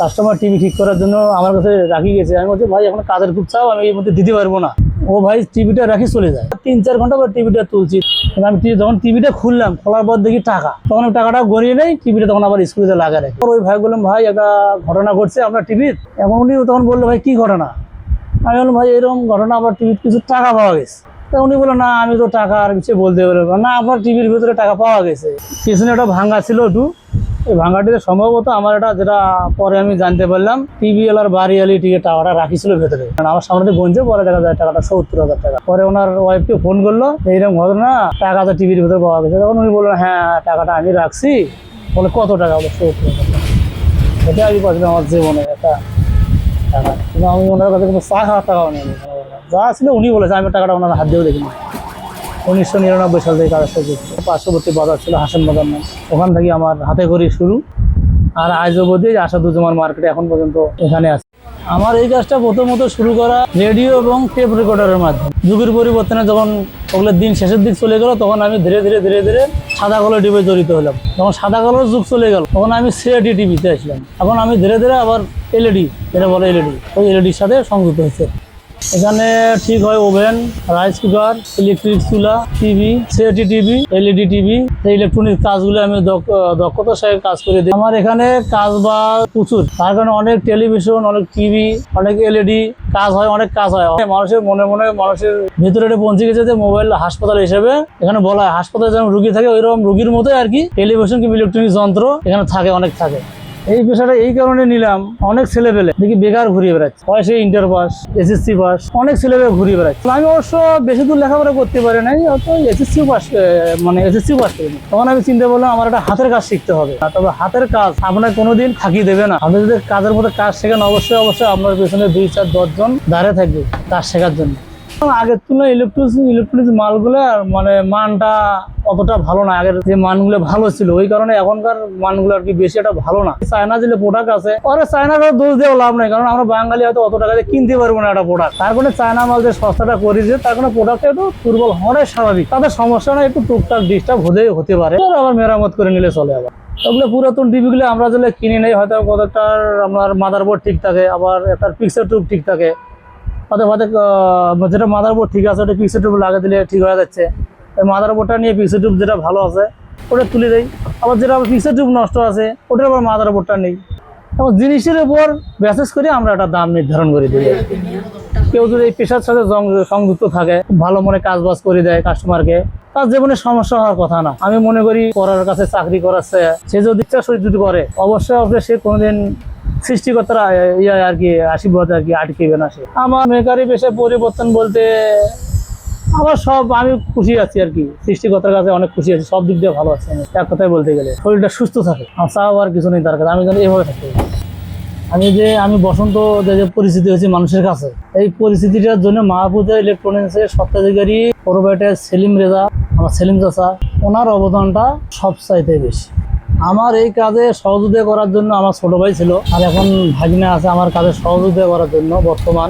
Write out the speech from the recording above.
Customer TV ঠিক করার জন্য আমার কাছে রাখি গেছে। আমি বলছি, ভাই, এখন কাজের খুব চাও আমি এই মধ্যে দিতে পারব না। ও ভাই টিভিটা রাখি চলে যায়। তিন চার ঘণ্টা পর টিভিটা তুলছি। আমি যখন টিভিটা খুললাম, খোলার পর দেখি টাকা। তখন টাকাটা গড়িয়ে নেই টিভিটা তখন আবার স্কুলে লাগা রাখি। ওই ভাই বললাম, ভাই, একটা ঘটনা ঘটছে আপনার টিভির এবং উনি তখন বলল, ভাই, কি ঘটনা? আমি বললাম, ভাই, এরকম ঘটনা, আবার টিভির কিছু টাকা পাওয়া গেছে। তা উনি বলল, না, আমি তো টাকা আর কিছু বলতে পারব না। আপনার টিভির ভিতরে টাকা পাওয়া গেছে। পিছনে একটা ভাঙ্গা ছিল একটু এই ভাঙ্গাটিতে সম্ভবত আমার এটা যেটা পরে আমি জানতে পারলাম টিভি আর বাড়ি আলি টিকে টাকাটা রাখিছিল ভেতরে। কারণ আমার সামনে গুনছে পরে দেখা যায় টাকাটা, সত্তর হাজার টাকা। পরে ওনার ওয়াইফকে ফোন করল, এইরকম ঘটনা, টাকা তো টিভির ভিতরে পাওয়া গেছে। তখন উনি বললেন হ্যাঁ টাকাটা আমি রাখছি। বলে, কত টাকা? বলে, সত্তর হাজার টাকা। এটা আমি পাচ্ছিলাম আমার জীবনে একটা টাকা। কিন্তু আমি ওনার কাছে কোনো চা হাজার টাকাও নেই যা ছিল উনি বলেছে, আমি টাকাটা ওনার হাত দিয়েও দেখিনি। উনিশশো নিরানব্বই সাল থেকে কাজের সাথে যুক্ত পার্শ্ববর্তী বাজার ছিল হাসান বাজার নাম। ওখান থেকে আমার হাতে করি শুরু। আর আজ অবধি আসাদুজ্জামান মার্কেটে এখন পর্যন্ত এখানে আছে। আমার এই কাজটা প্রথমত শুরু করা রেডিও এবং টেপ রেকর্ডারের মাধ্যমে। যুগের পরিবর্তনে যখন ওগুলোর দিন শেষের দিক চলে গেল, তখন আমি ধীরে ধীরে ধীরে ধীরে সাদা কালো টিভি জড়িত হলাম। যখন সাদা কালোর যুগ চলে গেল, তখন আমি সিআইডি টিভিতে আসলাম। এখন আমি ধীরে ধীরে আবার এলইডি যেটা বলে এলইডি ওই এলইডির সাথে সংযুক্ত হয়েছে। এখানে ঠিক হয় ওভেন, রাইস কুকার ইলেকট্রিক চুলা TV CAT TV LED TV এই ইলেকট্রনিক কাজগুলো আমি দক্ষ- দক্ষতার সাথে কাজ করে দিই আমার এখানে কাজ বা প্রচুর। তার কারণে অনেক টেলিভিশন অনেক টিভি অনেক এলইডি কাজ হয়, অনেক কাজ হয়। মানুষের মনে মনে মানুষের ভিতরে পৌঁছে গেছে যে মোবাইল হাসপাতাল হিসেবে এখানে বলা হয়। হাসপাতালে যেমন রুগী থাকে, ওইরকম রুগীর মতোই আর কি টেলিভিশন কিংবা ইলেকট্রনিক যন্ত্র এখানে থাকে, অনেক থাকে। এই পেশাটা এই কারণে নিলাম, অনেক ছেলে পেলে। দেখি বেকার ঘুরিয়ে বেড়াচ্ছে। বয়সে ইন্টার পাস এসএসসি পাস অনেক ছেলে পেলে ঘুরিয়ে বেড়াচ্ছে। আমি অবশ্য বেশি দূর লেখাপড়া করতে পারি নাই, অত এসএসসি পাস মানে এসএসসি পাস করিনি তখন আমি চিন্তা করলাম, আমার একটা হাতের কাজ শিখতে হবে। তবে হাতের কাজ আপনার কোনোদিন ফাঁকি দেবে না। আপনি যদি কাজের মধ্যে কাজ শেখেন, অবশ্যই অবশ্যই আপনার পেছনে দুই, চার দশজন দাঁড়িয়ে থাকবে কাজ শেখার জন্য। আগের তুলনায় ইলেকট্রনিক্স ইলেকট্রনিক্স মালগুলো মানে মানটা অতটা ভালো না। আগের যে মানগুলো ভালো ছিল, ওই কারণে এখনকার মানগুলো আর কি বেশি একটা ভালো না। চায়না যে প্রোডাক্ট আছে ওরা চায়নার দোষ দেওয়া লাভ নেই, কারণ আমরা বাঙালি হয়তো অত টাকা দিয়ে কিনতে পারব না একটা প্রোডাক্ট তার কারণে চায়না মাল যে সস্তাটা করেছে, তার কারণে প্রোডাক্টটা একটু দুর্বল হওয়াটাই স্বাভাবিক। তাদের সমস্যা না একটু টুকটাক ডিস্টার্ব হতে হতে পারে। আর আবার মেরামত করে নিলে চলে আবার। ওগুলো পুরাতন টিভিগুলো আমরা যেগুলো কিনে নেই, হয়তো কতটার আপনার মাদারবোর্ড ঠিক থাকে, আবার একটা পিকচার টুব ঠিক থাকে। আহ, যেটা মাদারবোর্ড ঠিক আছে ওটা পিক্সেল টিউব লাগিয়ে দিলে ঠিক হয়ে যাচ্ছে। ওই মাদারবোর্ডটা নিয়ে পিক্সেল টিউব যেটা ভালো আছে ওটা তুলে দেয় আবার যেটা পিক্সেল টিউব নষ্ট আছে ওটার আবার মাদারবোর্ডটা নেই। এবং জিনিসের উপর ব্যাসেস করে আমরা একটা দাম নির্ধারণ করে দিই। কেউ যদি এই পেশার সাথে সংযুক্ত থাকে ভালো মনে কাজ বাজ করে দেয় কাস্টমারকে তার জীবনে সমস্যা হওয়ার কথা না। আমি মনে করি পড়ার কাছে চাকরি করাচ্ছে সে যদি ইচ্ছা সহিত যদি করে অবশ্যই অবশ্যই সে কোনোদিন সৃষ্টিকর্তারা ইয়ে আর কি, আশীর্বাদ আর কি আটকেবে না সে আমার মেকারি পেশে পরিবর্তন বলতে আমার সব, আমি খুশি আছি আর কি। সৃষ্টিকর্তার কাছে অনেক খুশি আছি, সব দিক দিয়ে ভালো আছি আমি। এক কথায় বলতে গেলে, শরীরটা সুস্থ থাকে। আমার চাও আর কিছু নেই তার কাছে, আমি যেন এভাবে থাকতে। আমি যে, আমি বসন্ত যে যে পরিস্থিতি হয়েছে মানুষের কাছে, এই পরিস্থিতিটার জন্য মাহবুদা ইলেকট্রনিক্সের সত্ত্বাধিকারী পরবেটের সেলিম রেজা, আমার সেলিম চাষা ওনার অবদানটা সব চাইতে বেশি। আমার এই কাজে সহযোগিতা করার জন্য আমার ছোট ভাই ছিল, আর এখন ভাগিনা আছে আমার কাজে সহযোগিতা করার জন্য বর্তমান।